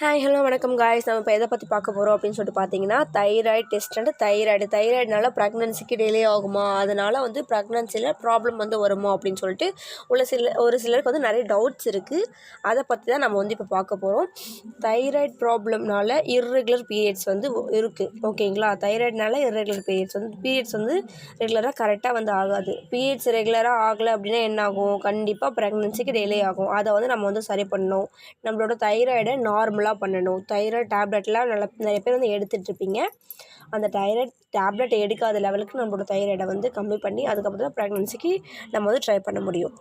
Hi hello வணக்கம் guys நம்ம இப்போ எதை பற்றி பார்க்க போகிறோம் அப்படின்னு சொல்லிட்டு பார்த்தீங்கன்னா தைராய்டு டெஸ்ட் அண்ட் தைராய்டு தைராய்டுனால ப்ரெக்னன்சிக்கு டிலே ஆகுமா? அதனால் வந்து ப்ரெக்னன்சியில் ப்ராப்ளம் வந்து வருமா? அப்படின்னு சொல்லிட்டு உள்ள சில ஒரு சிலருக்கு வந்து நிறைய டவுட்ஸ் இருக்குது அதை பற்றி தான் நம்ம வந்து இப்போ பார்க்க போகிறோம் தைராய்டு ப்ராப்ளம்னால இர்ரெகுலர் பீரியட்ஸ் வந்து இருக்குது ஓகேங்களா தைராய்டுனால இர்ரெகுலர் பீரியட்ஸ் வந்து பீரியட்ஸ் வந்து ரெகுலராக கரெக்டாக வந்து ஆகாது. பீரியட்ஸ் ரெகுலராக ஆகலை அப்படின்னா என்ன ஆகும்? கண்டிப்பாக ப்ரெக்னன்சிக்கு டிலே ஆகும். அதை வந்து நம்ம வந்து சரி பண்ணணும். நம்மளோட தைராய்டை நார்மலாக பண்ணணும். தைராய்டு டேப்லெட்லாம் நல்லா நிறைய பேர் வந்து எடுத்துகிட்ருப்பீங்க அந்த தைராய்டு டேப்லெட் எடுக்காத லெவலுக்கு நம்மளோட தைராய்டை வந்து கம்மி பண்ணி அதுக்கப்புறம் தான் ப்ரெக்னன்சிக்கு நம்ம வந்து ட்ரை பண்ண முடியும்.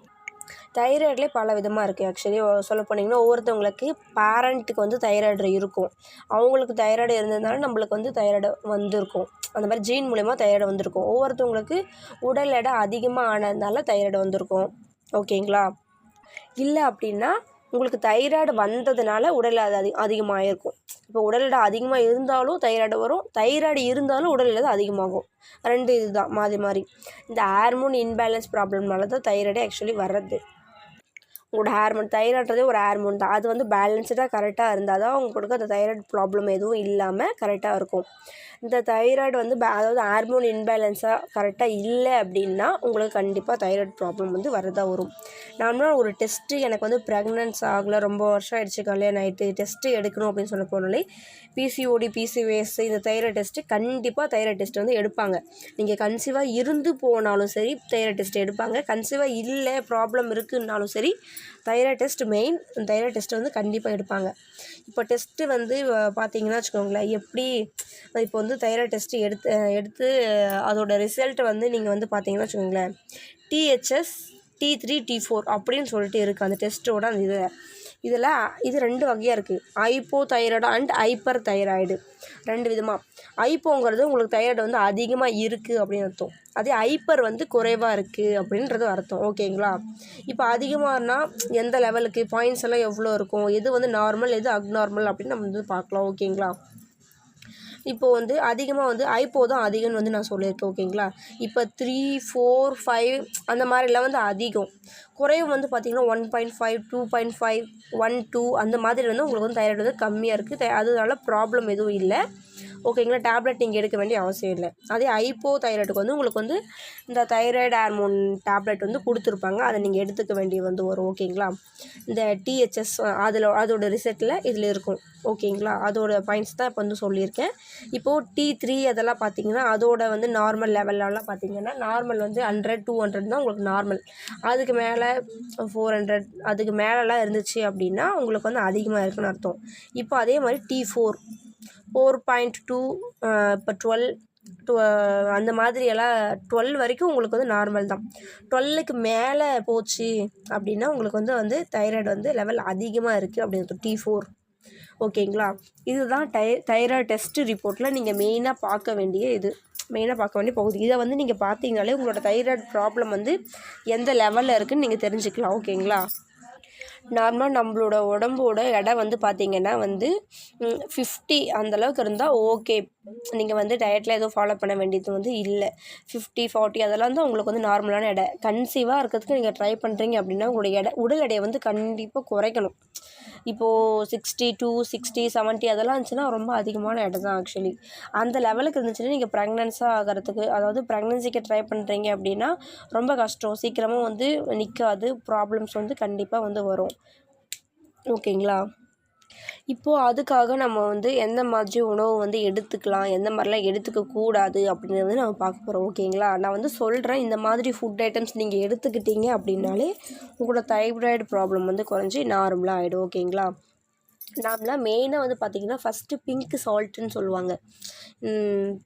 தைராய்ட்லேயே பல விதமாக இருக்குது ஆக்சுவலி சொல்ல போனீங்கன்னா ஒவ்வொருத்தவங்களுக்கு பேரண்ட்டுக்கு வந்து தைராய்டு இருக்கும். அவங்களுக்கு தைராய்டு இருந்ததுனால நம்மளுக்கு வந்து தைராய்டு வந்திருக்கும். அந்த மாதிரி ஜீன் மூலயமா தைராய்டு வந்திருக்கும். ஒவ்வொருத்தவங்களுக்கு உடல் எடை அதிகமாக ஆனதுனால தைராய்டு வந்திருக்கும். ஓகேங்களா இல்லை அப்படின்னா உங்களுக்கு தைராய்டு வந்ததுனால உடல் அது அதிக அதிகமாகிருக்கும் இப்போ உடல் எடை அதிகமாக இருந்தாலும் தைராய்டு வரும். தைராய்டு இருந்தாலும் உடல் எடை அதிகமாகும். ரெண்டு இதுதான் மாறி மாறி. இந்த ஹார்மோன் இன்பேலன்ஸ் ப்ராப்ளம்னால தான் தைராய்டு ஆக்சுவலி வர்றது. உங்களோட ஹார்மோன் தைராய்டுறதே ஒரு ஹார்மோன் தான். அது வந்து பேலன்ஸ்டாக கரெக்டாக இருந்தால் தான் உங்களுக்கு அந்த தைராய்டு ப்ராப்ளம் எதுவும் இல்லாமல் கரெக்டாக இருக்கும். இந்த தைராய்டு வந்து அதாவது ஹார்மோன் இன்பேலன்ஸாக கரெக்டாக இல்லை அப்படின்னா உங்களுக்கு கண்டிப்பாக தைராய்டு ப்ராப்ளம் வந்து வரதா வரும். நார்மலாக ஒரு டெஸ்ட்டு எனக்கு வந்து ப்ரெக்னன்ஸ் ஆகலை ரொம்ப வருஷம் ஆயிடுச்சு கல்யாணம் ஆகிட்டு டெஸ்ட்டு எடுக்கணும் அப்படின்னு சொல்ல போனாலே பிசிஓடி பிசிஓஎஸ் இந்த தைராய்டு டெஸ்ட்டு கண்டிப்பாக தைராய்டு டெஸ்ட் வந்து எடுப்பாங்க. நீங்கள் கன்சீவாக இருந்து போனாலும் சரி தைராய்டு டெஸ்ட் எடுப்பாங்க. கன்சீவாக இல்லை ப்ராப்ளம் இருக்குன்னாலும் சரி thyroid test main thyroid test வந்து கண்டிப்பாக எடுப்பாங்க. இப்போ டெஸ்ட்டு வந்து பார்த்தீங்கன்னா வச்சுக்கோங்களேன் எப்படி இப்போ வந்து தைராய்டு டெஸ்ட்டு எடுத்து எடுத்து அதோட ரிசல்ட்டை வந்து நீங்கள் வந்து பார்த்தீங்கன்னா வச்சுக்கோங்களேன் DHS T three T four அப்படின்னு சொல்லிட்டு இருக்குது அந்த டெஸ்ட்டோட அந்த இதை. இதில் இது ரெண்டு வகையாக இருக்குது hypo thyroid and hyper thyroid ரெண்டு விதமாக ஐப்போங்கிறது உங்களுக்கு தைராய்டு வந்து அதிகமாக இருக்குது அப்படின்னு அர்த்தம். அதே ஹைப்பர் வந்து குறைவாக இருக்குது அப்படின்றது அர்த்தம். ஓகேங்களா? இப்போ அதிகமாகனா எந்த லெவலுக்கு பாயிண்ட்ஸ் எல்லாம் எவ்வளோ இருக்கும்? எது வந்து நார்மல் எது அக்நார்மல் அப்படின்னு நம்ம வந்து பார்க்கலாம். ஓகேங்களா? இப்போது வந்து அதிகமாக வந்து ஐப்போ தான் அதிகம்னு வந்து நான் சொல்லியிருக்கேன் ஓகேங்களா இப்போ த்ரீ ஃபோர் ஃபைவ் அந்த மாதிரிலாம் வந்து அதிகம். குறைவு வந்து பார்த்திங்கன்னா one point five two point five one two அந்த மாதிரி வந்து உங்களுக்கு வந்து தைராய்டு வந்து கம்மியாக இருக்குது அதனால ப்ராப்ளம் எதுவும் இல்லை. ஓகேங்களா? டேப்லெட் நீங்கள் எடுக்க வேண்டிய அவசியம் இல்லை. அதே ஐப்போ தைராய்டுக்கு வந்து உங்களுக்கு வந்து இந்த தைராய்டு ஹார்மோன் டேப்லெட் வந்து கொடுத்துருப்பாங்க. அதை நீங்கள் எடுத்துக்க வேண்டிய வந்து வரும் ஓகேங்களா? இந்த டிஹெச்எஸ் அதில் அதோட ரிசல்ட்டில் இதில் இருக்கும் ஓகேங்களா? அதோட பாயிண்ட்ஸ் தான் இப்போ வந்து சொல்லியிருக்கேன். இப்போது டி த்ரீ அதெல்லாம் பார்த்தீங்கன்னா அதோட வந்து நார்மல் லெவல்லலாம் பார்த்தீங்கன்னா நார்மல் வந்து ஹண்ட்ரட் டூ ஹண்ட்ரட் தான் உங்களுக்கு நார்மல் அதுக்கு மேலே ஃபோர் ஹண்ட்ரட் அதுக்கு மேலெலாம் இருந்துச்சு அப்படின்னா உங்களுக்கு வந்து அதிகமாக இருக்குன்னு அர்த்தம். இப்போ அதே மாதிரி T four four point two இப்போ டுவெல் டு அந்த மாதிரியெல்லாம் டுவெல் வரைக்கும் உங்களுக்கு வந்து நார்மல் தான். டுவெல்லுக்கு மேலே போச்சு அப்படின்னா உங்களுக்கு வந்து வந்து தைராய்டு வந்து லெவல் அதிகமாக இருக்குது அப்படின்னு டி ஃபோர் ஓகேங்களா இதுதான் டை தைராய்டு டெஸ்ட்டு ரிப்போர்ட்டில் நீங்கள் மெயினாக பார்க்க வேண்டிய இது. மெயினாக பார்க்க வேண்டிய பகுதி. இதை வந்து நீங்கள் பார்த்தீங்கனாலே உங்களோட தைராய்டு ப்ராப்ளம் வந்து எந்த லெவலில் இருக்குதுன்னு நீங்கள் தெரிஞ்சுக்கலாம். ஓகேங்களா நார்மலாக நம்மளோட உடம்போட எடை வந்து பார்த்திங்கன்னா வந்து ஃபிஃப்டி அந்தளவுக்கு இருந்தால் ஓகே நீங்கள் வந்து டயட்டில் எதுவும் ஃபாலோ பண்ண வேண்டியது வந்து இல்லை. ஃபிஃப்டி ஃபார்ட்டி அதெல்லாம் தான் உங்களுக்கு வந்து நார்மலான எடை. கன்சீவாக இருக்கிறதுக்கு நீங்கள் ட்ரை பண்ணுறீங்க அப்படின்னா உங்களுடைய எடை உடல் எடையை வந்து கண்டிப்பாக குறைக்கணும். இப்போது சிக்ஸ்டி டூ சிக்ஸ்டி செவன்ட்டி அதெல்லாம் இருந்துச்சுன்னா ரொம்ப அதிகமான இடம் தான் ஆக்சுவலி அந்த லெவலுக்கு இருந்துச்சுன்னா நீங்கள் ப்ரெக்னன்ஸாக ஆகிறதுக்கு அதாவது ப்ரெக்னன்சிக்கு ட்ரை பண்ணுறீங்க அப்படின்னா ரொம்ப கஷ்டம். சீக்கிரமாக வந்து நிற்காது ப்ராப்ளம்ஸ் வந்து கண்டிப்பாக வந்து வரும். ஓகேங்களா இப்போது அதுக்காக நம்ம வந்து எந்த மாதிரி உணவு வந்து எடுத்துக்கலாம் எந்த மாதிரிலாம் எடுத்துக்கக்கூடாது அப்படிங்கிறது வந்து நம்ம பார்க்க போகிறோம் ஓகேங்களா? நான் வந்து சொல்கிறேன் இந்த மாதிரி ஃபுட் ஐட்டம்ஸ் நீங்கள் எடுத்துக்கிட்டீங்க அப்படின்னாலே உங்களோட தைராய்டு ப்ராப்ளம் வந்து குறைஞ்சி நார்மலாக ஆகிடும் ஓகேங்களா? நார்மலாக மெயினாக வந்து பார்த்திங்கன்னா ஃபஸ்ட்டு பிங்க்கு சால்ட்டுன்னு சொல்லுவாங்க.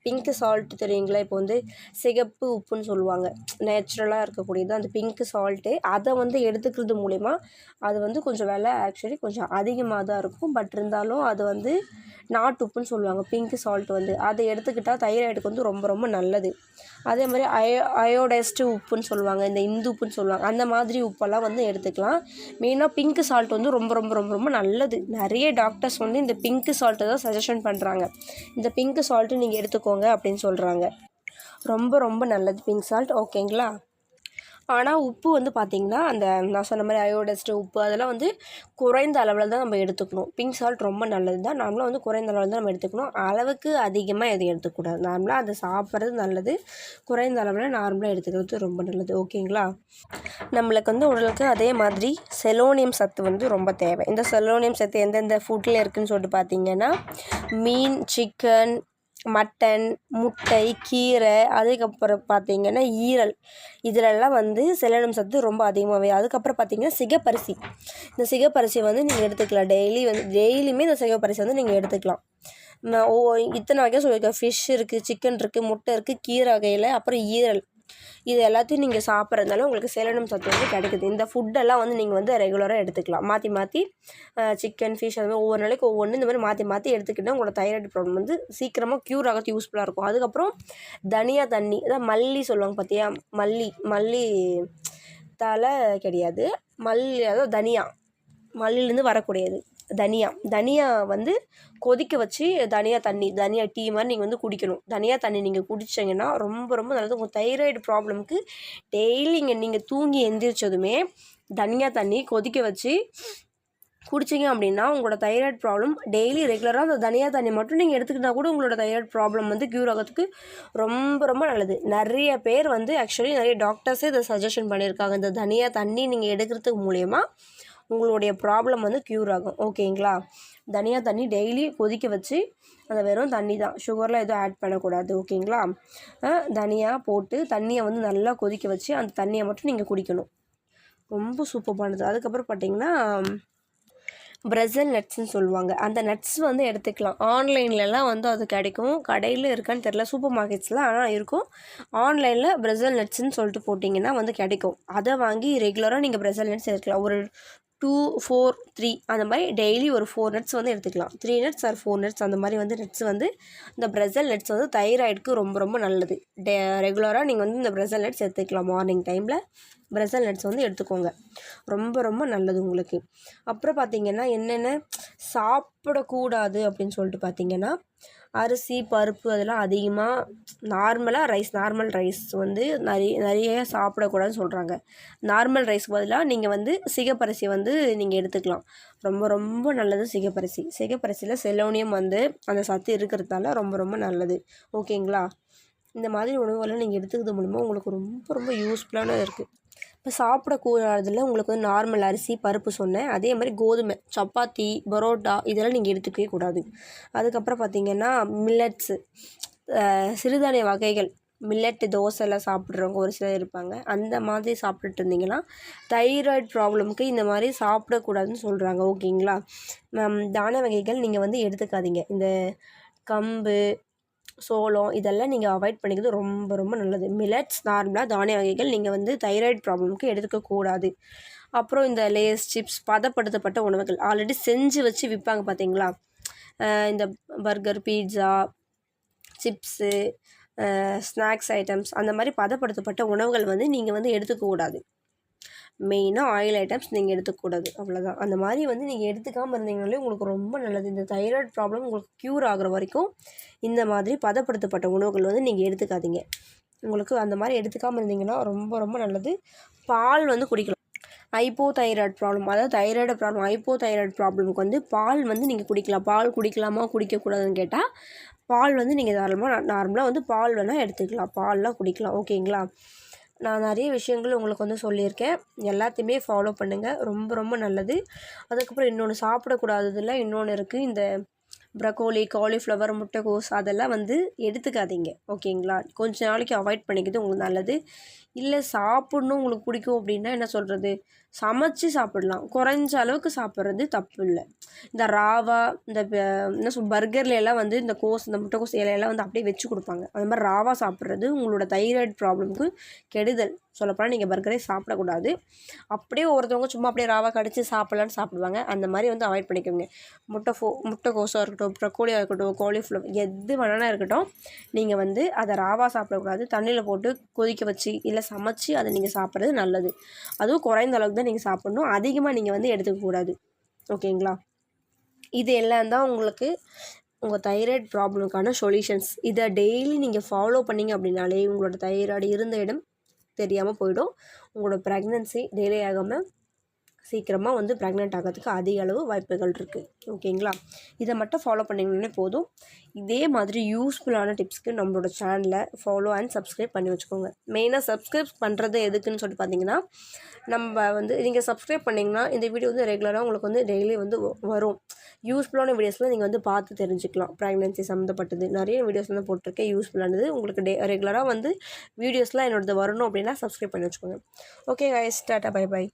பிங்க்கு சால்ட்டு தெரியுங்களா? இப்போ வந்து சிகப்பு உப்புன்னு சொல்லுவாங்க. நேச்சுரலாக இருக்கக்கூடியது அந்த பிங்க்கு சால்ட்டு அதை வந்து எடுத்துக்கிறது மூலிமா அது வந்து கொஞ்சம் விலை ஆக்சுவலி கொஞ்சம் அதிகமாக தான் இருக்கும். பட் இருந்தாலும் அது வந்து நாட்டு உப்புன்னு சொல்லுவாங்க. பிங்க்கு சால்ட் வந்து. அதை எடுத்துக்கிட்டால் தைராய்டுக்கு வந்து ரொம்ப ரொம்ப நல்லது. அதே மாதிரி அயோ அயோடைஸ்டு உப்புன்னு சொல்லுவாங்க. இந்த இந்து உப்புன்னு சொல்லுவாங்க. அந்த மாதிரி உப்பெல்லாம் வந்து எடுத்துக்கலாம். மெயினாக பிங்க் சால்ட் வந்து ரொம்ப ரொம்ப ரொம்ப ரொம்ப நல்லது. நிறைய நிறைய டாக்டர்ஸ் வந்து இந்த பிங்க் சால்ட்டை தான் சஜஷன் பண்ணுறாங்க. இந்த பிங்க் சால்ட்டு நீங்கள் எடுத்துக்கோங்க அப்படின்னு சொல்கிறாங்க ரொம்ப ரொம்ப நல்லது பிங்க் சால்ட். ஓகேங்களா? ஆனால் உப்பு வந்து பார்த்திங்கன்னா அந்த நான் சொன்ன மாதிரி அயோடஸ்ட்டு உப்பு அதெல்லாம் வந்து குறைந்த அளவில் தான் நம்ம எடுத்துக்கணும். பிங்க் சால்ட் ரொம்ப நல்லது தான் நார்மலாக வந்து குறைந்த அளவில் தான் நம்ம எடுத்துக்கணும். அளவுக்கு அதிகமாக எதுவும் எடுத்துக்கூடாது நார்மலாக அதை சாப்பிட்றது நல்லது. குறைந்த அளவில் நார்மலாக எடுத்துக்கிறது ரொம்ப நல்லது. ஓகேங்களா? நம்மளுக்கு வந்து உடலுக்கு அதே மாதிரி செலோனியம் சத்து வந்து ரொம்ப தேவை. இந்த செலோனியம் சத்து எந்தெந்த ஃபுட்டில் இருக்குதுன்னு சொல்லிட்டு பார்த்தீங்கன்னா மீன் சிக்கன் மட்டன் முட்டை கீரை அதுக்கப்புறம் பார்த்திங்கன்னா ஈரல். இதிலெல்லாம் வந்து செலனம் சத்து ரொம்ப அதிகமாகவே அதுக்கப்புறம் பார்த்திங்கன்னா சிகப்பரிசி. இந்த சிகப்பரிசி வந்து நீங்கள் எடுத்துக்கலாம். டெய்லி வந்து டெய்லியுமே இந்த சிகப்பரிசி வந்து நீங்கள் எடுத்துக்கலாம். ஓ இத்தனை வகையாக சொல்லியிருக்கேன். ஃபிஷ் இருக்குது சிக்கன் இருக்குது முட்டை இருக்குது கீரை வகையில் அப்புறம் ஈரல். இது எல்லாத்தையும் நீங்கள் சாப்பிட்றதுனால உங்களுக்கு சேலனம் சத்து வந்து கிடைக்குது. இந்த ஃபுட்டெல்லாம் வந்து நீங்கள் வந்து ரெகுலராக எடுத்துக்கலாம். மாற்றி மாற்றி சிக்கன் ஃபிஷ் அது மாதிரி ஒவ்வொரு நாளைக்கு ஒவ்வொன்று இந்த மாதிரி மாற்றி மாற்றி எடுத்துக்கிட்டால் உங்களோட தைராய்டு ப்ராப்ளம் வந்து சீக்கிரமாக க்யூர் ஆகிறது யூஸ்ஃபுல்லாக இருக்கும். அதுக்கப்புறம் தனியா தண்ணி அதான் மல்லி சொல்லுவாங்க பார்த்தியா மல்லி மல்லி தலை கிடையாது. மல்லி அதாவது தனியா. மல்லிலேருந்து வரக்கூடியது. தனியா. தனியா வந்து கொதிக்க வச்சு தனியா தண்ணி தனியா டீ மாதிரி நீங்கள் வந்து குடிக்கணும். தனியா தண்ணி நீங்கள் குடிச்சிங்கன்னா ரொம்ப ரொம்ப நல்லது. உங்கள் தைராய்டு ப்ராப்ளமுக்கு டெய்லி இங்கே நீங்கள் தூங்கி எந்திரிச்சதுமே தனியா தண்ணி கொதிக்க வச்சு குடிச்சிங்க அப்படின்னா உங்களோட தைராய்டு ப்ராப்ளம் டெய்லி ரெகுலராக அந்த தனியா தண்ணி மட்டும் நீங்கள் எடுத்துக்கிட்டால் கூட உங்களோட தைராய்டு ப்ராப்ளம் வந்து க்யூர் ஆகிறதுக்கு ரொம்ப ரொம்ப நல்லது. நிறைய பேர் வந்து ஆக்சுவலி நிறைய டாக்டர்ஸே இதை சஜஷன் பண்ணியிருக்காங்க. இந்த தனியா தண்ணி நீங்கள் எடுக்கிறதுக்கு மூலயமா உங்களுடைய ப்ராப்ளம் வந்து க்யூர் ஆகும். ஓகேங்களா தனியாக தண்ணி டெய்லி கொதிக்க வச்சு அந்த வெறும் தண்ணி தான். சுகர்லாம் எதுவும் ஆட் பண்ணக்கூடாது. ஓகேங்களா தனியாக போட்டு தண்ணியை வந்து நல்லா கொதிக்க வச்சு அந்த தண்ணியை மட்டும் நீங்கள் குடிக்கணும். ரொம்ப சூப்பரானது அதுக்கப்புறம் பார்த்தீங்கன்னா பிரசல் நட்ஸ்ன்னு சொல்லுவாங்க. அந்த நட்ஸ் வந்து எடுத்துக்கலாம். ஆன்லைன்லலாம் வந்து அது கிடைக்கும். கடையில் இருக்கான்னு தெரில சூப்பர் மார்க்கெட்ஸில் ஆனால் இருக்கும். ஆன்லைனில் பிரசல் நட்ஸ்ன்னு சொல்லிட்டு போட்டிங்கன்னா வந்து கிடைக்கும். அதை வாங்கி ரெகுலராக நீங்கள் பிரசல் நட்ஸ் எடுக்கலாம் ஒரு டூ ஃபோர் த்ரீ அந்த மாதிரி டெய்லி ஒரு ஃபோர் நட்ஸ் வந்து எடுத்துக்கலாம். Three nuts or four nuts அந்த மாதிரி வந்து நட்ஸ் வந்து இந்த பிரசல் நட்ஸ் வந்து தைராய்டுக்கு ரொம்ப ரொம்ப நல்லது. டே ரெகுலராக நீங்கள் வந்து இந்த பிரசல் நட்ஸ் எடுத்துக்கலாம். மார்னிங் டைமில் பிரசல் நட்ஸ் வந்து எடுத்துக்கோங்க. ரொம்ப ரொம்ப நல்லது உங்களுக்கு. அப்புறம் பார்த்திங்கன்னா என்னென்ன சாப்பிடக்கூடாது அப்படின்னு சொல்லிட்டு பார்த்திங்கன்னா அரிசி பருப்பு அதெல்லாம் அதிகமாக நார்மலாக ரைஸ் நார்மல் ரைஸ் வந்து நிறைய நிறைய சாப்பிடக்கூடாதுன்னு சொல்கிறாங்க நார்மல் ரைஸ்க்கு பதிலாக நீங்கள் வந்து சிகப்பரிசி வந்து நீங்கள் எடுத்துக்கலாம். ரொம்ப ரொம்ப நல்லது சிகப்பரிசி. சிகப்பரிசியில் செலோனியம் வந்து அந்த சத்து இருக்கிறதால ரொம்ப ரொம்ப நல்லது. ஓகேங்களா இந்த மாதிரி உணவுகளை நீங்கள் எடுத்துக்கிறது மூலிமா உங்களுக்கு ரொம்ப ரொம்ப யூஸ்ஃபுல்லான இருக்குது இப்போ சாப்பிடக்கூடாதுல உங்களுக்கு வந்து நார்மல் அரிசி பருப்பு சொன்னேன். அதே மாதிரி கோதுமை சப்பாத்தி பரோட்டா இதெல்லாம் நீங்கள் எடுத்துக்கவே கூடாது. அதுக்கப்புறம் பார்த்திங்கன்னா மில்லட்ஸு சிறுதானிய வகைகள். மில்லட்டு தோசைலாம் சாப்பிட்றவங்க ஒரு சிலர் இருப்பாங்க. அந்த மாதிரி சாப்பிட்டுட்டு இருந்தீங்கன்னா தைராய்டு ப்ராப்ளமுக்கு இந்த மாதிரி சாப்பிடக்கூடாதுன்னு சொல்கிறாங்க ஓகேங்களா? தான வகைகள் நீங்கள் வந்து எடுத்துக்காதீங்க. இந்த கம்பு சோளம் இதெல்லாம் நீங்கள் அவாய்ட் பண்ணிக்கிறது ரொம்ப ரொம்ப நல்லது. மில்லட்ஸ் நார்மலாக தானிய வகைகள் நீங்கள் வந்து தைராய்டு ப்ராப்ளமுக்கு எடுத்துக்கக்கூடாது அப்புறம் இந்த லேஸ் சிப்ஸ் பதப்படுத்தப்பட்ட உணவுகள் ஆல்ரெடி செஞ்சு வச்சு விற்பாங்க பார்த்தீங்களா இந்த burger pizza chips snacks items அந்த மாதிரி பதப்படுத்தப்பட்ட உணவுகள் வந்து நீங்கள் வந்து எடுத்துக்கக்கூடாது மெயினாக ஆயில் ஐட்டம்ஸ் நீங்கள் எடுத்துக்கூடாது அவ்வளோதான் அந்த மாதிரி வந்து நீங்கள் எடுத்துக்காமல் இருந்தீங்கனாலே உங்களுக்கு ரொம்ப நல்லது. இந்த தைராய்டு ப்ராப்ளம் உங்களுக்கு க்யூர் ஆகிற வரைக்கும் இந்த மாதிரி பதப்படுத்தப்பட்ட உணவுகள் வந்து நீங்கள் எடுத்துக்காதீங்க. உங்களுக்கு அந்த மாதிரி எடுத்துக்காமல் இருந்தீங்கன்னா ரொம்ப ரொம்ப நல்லது. பால் வந்து குடிக்கலாம். ஐப்போ தைராய்டு ப்ராப்ளம் அதாவது தைராய்டு ப்ராப்ளம் ஐப்போ தைராய்டு ப்ராப்ளமுக்கு வந்து பால் வந்து நீங்கள் குடிக்கலாம். பால் குடிக்கலாமா குடிக்கக்கூடாதுன்னு கேட்டால் பால் வந்து நீங்கள் தாராளமாக நார்மலாக வந்து பால் வேணால் எடுத்துக்கலாம். பால்லாம் குடிக்கலாம். ஓகேங்களா நான் நிறைய விஷயங்கள் உங்களுக்கு வந்து சொல்லியிருக்கேன். எல்லாத்தையுமே ஃபாலோ பண்ணுங்கள் ரொம்ப ரொம்ப நல்லது. அதுக்கப்புறம் இன்னொன்று சாப்பிடக்கூடாததில் இன்னொன்று இருக்குது இந்த ப்ரக்கோலி காலிஃப்ளவர் முட்டைகோஸ் அதெல்லாம் வந்து எடுத்துக்காதீங்க. ஓகேங்களா? கொஞ்ச நாளைக்கு அவாய்ட் பண்ணிக்கிறது உங்களுக்கு நல்லது. இல்லை சாப்பிட்ணும் உங்களுக்கு பிடிக்கும் அப்படின்னா என்ன சொல்கிறது சமைச்சு சாப்பிடலாம். குறைஞ்ச அளவுக்கு சாப்பிட்றது தப்பு இல்லை இந்த ராவா இந்த என்ன சொல் பர்கர்ல எல்லாம் வந்து இந்த கோஸ் இந்த முட்டைக்கோஸ் இலையெல்லாம் வந்து அப்படியே வச்சு கொடுப்பாங்க. அந்த மாதிரி ராவா சாப்பிட்றது உங்களோட தைராய்டு ப்ராப்ளம்க்கு கெடுதல். சொல்லப்போனால் நீங்கள் பர்கரே சாப்பிடக்கூடாது. அப்படியே ஒருத்தவங்க சும்மா அப்படியே ராவா கடிச்சு சாப்பிட்லான்னு சாப்பிடுவாங்க. அந்த மாதிரி வந்து அவாய்ட் பண்ணிக்கோங்க. முட்டை ஃபோ முட்டைக்கோஸாக இருக்கட்டும் ப்ரக்கோலியாக இருக்கட்டும் காலிஃப்ளவர் எது வேணாலும் இருக்கட்டும் நீங்கள் வந்து அதை ராவா சாப்பிடக்கூடாது. தண்ணியில் போட்டு கொதிக்க வச்சு இல்லை சமைச்சு அதை நீங்கள் சாப்பிட்றது நல்லது. அதுவும் குறைந்த அளவுக்கு தான் நீங்கள் சாப்பிட்ணும். அதிகமாக நீங்கள் வந்து எடுத்துக்கக்கூடாது ஓகேங்களா? இது எல்லாம் தான் உங்களுக்கு உங்கள் தைராய்டு ப்ராப்ளமுக்கான சொல்யூஷன்ஸ் இதை டெய்லி நீங்கள் ஃபாலோ பண்ணிங்க அப்படின்னாலே உங்களோட தைராய்டு இருந்த இடம் தெரியாமல் போயிடும். உங்களோட ப்ரெக்னென்சி டிலே ஆகாமல் சீக்கிரமாக வந்து ப்ரெக்னென்ட் ஆகிறதுக்கு அதிக அளவு வாய்ப்புகள் இருக்குது ஓகேங்களா? இதை மட்டும் ஃபாலோ பண்ணிங்கன்னே போதும். இதே மாதிரி யூஸ்ஃபுல்லான டிப்ஸ்க்கு நம்மளோட சேனலை ஃபாலோ அண்ட் சப்ஸ்கிரைப் பண்ணி வச்சுக்கோங்க. மெயினாக சப்ஸ்கிரைப் பண்ணுறது எதுக்குன்னு சொல்லிட்டு பார்த்தீங்கன்னா நம்ம வந்து நீங்கள் சப்ஸ்கிரைப் பண்ணிங்கன்னா இந்த வீடியோ வந்து ரெகுலராக உங்களுக்கு வந்து டெய்லி வந்து வரும். யூஸ்ஃபுல்லான வீடியோஸ்லாம் நீங்கள் வந்து பார்த்து தெரிஞ்சுக்கலாம். ப்ரெக்னென்சி சம்மந்தப்பட்டது நிறைய வீடியோஸ் வந்து போட்டிருக்கேன். யூஸ்ஃபுல்லானது உங்களுக்கு டே ரெகுலராக வந்து வீடியோஸ்லாம் என்னோடது வரணும் அப்படின்னா சப்ஸ்கிரைப் பண்ணி வச்சுக்கோங்க. Okay I tata bye bye